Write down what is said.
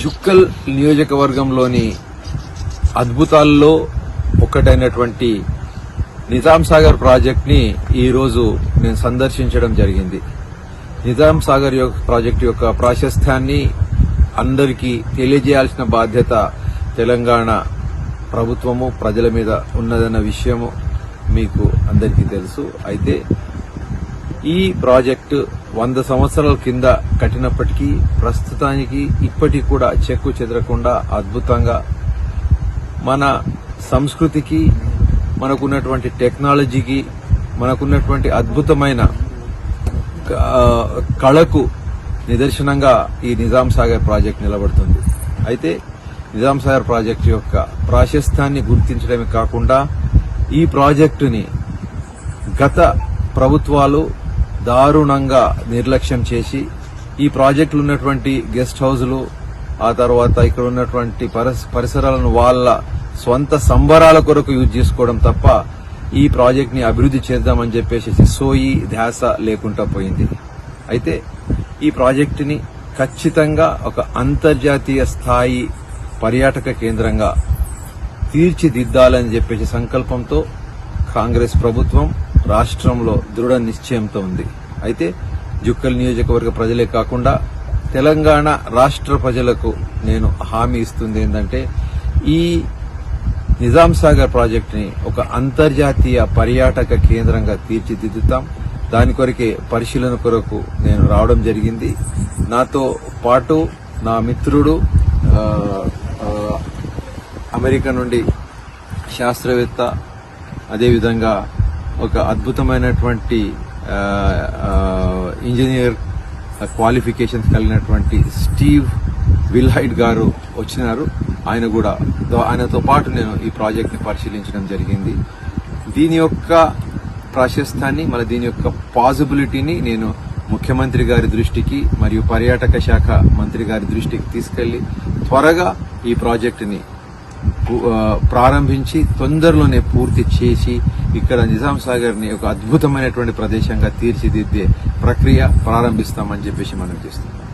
జుక్కల్ నియోజకవర్గంలోని అద్భుతాల్లో ఒకటైనటువంటి నిజాం సాగర్ ప్రాజెక్ట్ని ఈరోజు నేను సందర్శించడం జరిగింది. నిజాం సాగర్ యొక్క ప్రాజెక్టు యొక్క ప్రాశస్త్యాన్ని అందరికీ తెలియజేయాల్సిన బాధ్యత తెలంగాణ ప్రభుత్వము ప్రజల మీద ఉన్నదన్న విషయము మీకు అందరికీ తెలుసు. అయితే ఈ ప్రాజెక్టు వంద సంవత్సరాల కింద కట్టినప్పటికీ ప్రస్తుతానికి ఇప్పటికి కూడా చెక్కు చెదరకుండా అద్భుతంగా మన సంస్కృతికి మనకున్నటువంటి టెక్నాలజీకి మనకున్నటువంటి అద్భుతమైన కళకు నిదర్శనంగా ఈ నిజాం సాగర్ ప్రాజెక్ట్ నిలబడుతుంది. అయితే నిజాం సాగర్ ప్రాజెక్టు యొక్క ప్రాశస్త్యాన్ని గుర్తించడమే కాకుండా ఈ ప్రాజెక్టుని గత ప్రభుత్వాలు దారుణంగా నిర్లక్ష్యం చేసి ఈ ప్రాజెక్టులు ఉన్నటువంటి గెస్ట్ హౌజ్లు ఆ తర్వాత ఇక్కడ ఉన్నటువంటి పరిస- పరిసరాలను వాళ్ళ స్వంత సంబరాల కొరకు యూజ్ చేసుకోవడం తప్ప ఈ ప్రాజెక్ట్ని అభివృద్ధి చేద్దామని చెప్పేసి సోయి ధ్యాస లేకుండా పోయింది. అయితే ఈ ప్రాజెక్టుని ఖచ్చితంగా ఒక అంతర్జాతీయ స్థాయి పర్యాటక కేంద్రంగా తీర్చిదిద్దాలని చెప్పేసి సంకల్పంతో కాంగ్రెస్ ప్రభుత్వం రాష్ట్రంలో దృఢ నిశ్చయంతో ఉంది. అయితే జుక్కల్ నియోజకవర్గ ప్రజలే కాకుండా తెలంగాణ రాష్ట్ర ప్రజలకు నేను హామీ ఇస్తుంది ఏంటంటే ఈ నిజాం సాగర్ ప్రాజెక్టుని ఒక అంతర్జాతీయ పర్యాటక కేంద్రంగా తీర్చిదిద్దుతాం. దాని కొరకే పరిశీలన కొరకు నేను రావడం జరిగింది. నాతో పాటు నా మిత్రుడు అమెరికా నుండి శాస్త్రవేత్త అదేవిధంగా ఒక అద్భుతమైనటువంటి ఇంజనీర్ క్వాలిఫికేషన్స్ కలిగినటువంటి స్టీవ్ విల్హైడ్ గారు వచ్చినారు. ఆయన కూడా ఆయనతో పాటు నేను ఈ ప్రాజెక్ట్ని పరిశీలించడం జరిగింది. దీని యొక్క ప్రాశస్త్యాన్ని మన దీని యొక్క పాసిబిలిటీని నేను ముఖ్యమంత్రి గారి దృష్టికి మరియు పర్యాటక శాఖ మంత్రి గారి దృష్టికి తీసుకెళ్ళి త్వరగా ఈ ప్రాజెక్టుని ప్రారంభించి తొందరలోనే పూర్తి చేసి ఇక్కడ నిజాం సాగర్ని ఒక అద్భుతమైనటువంటి ప్రదేశంగా తీర్చిదిద్దే ప్రక్రియ ప్రారంభిస్తామని చెప్పేసి మనం చేస్తున్నాం.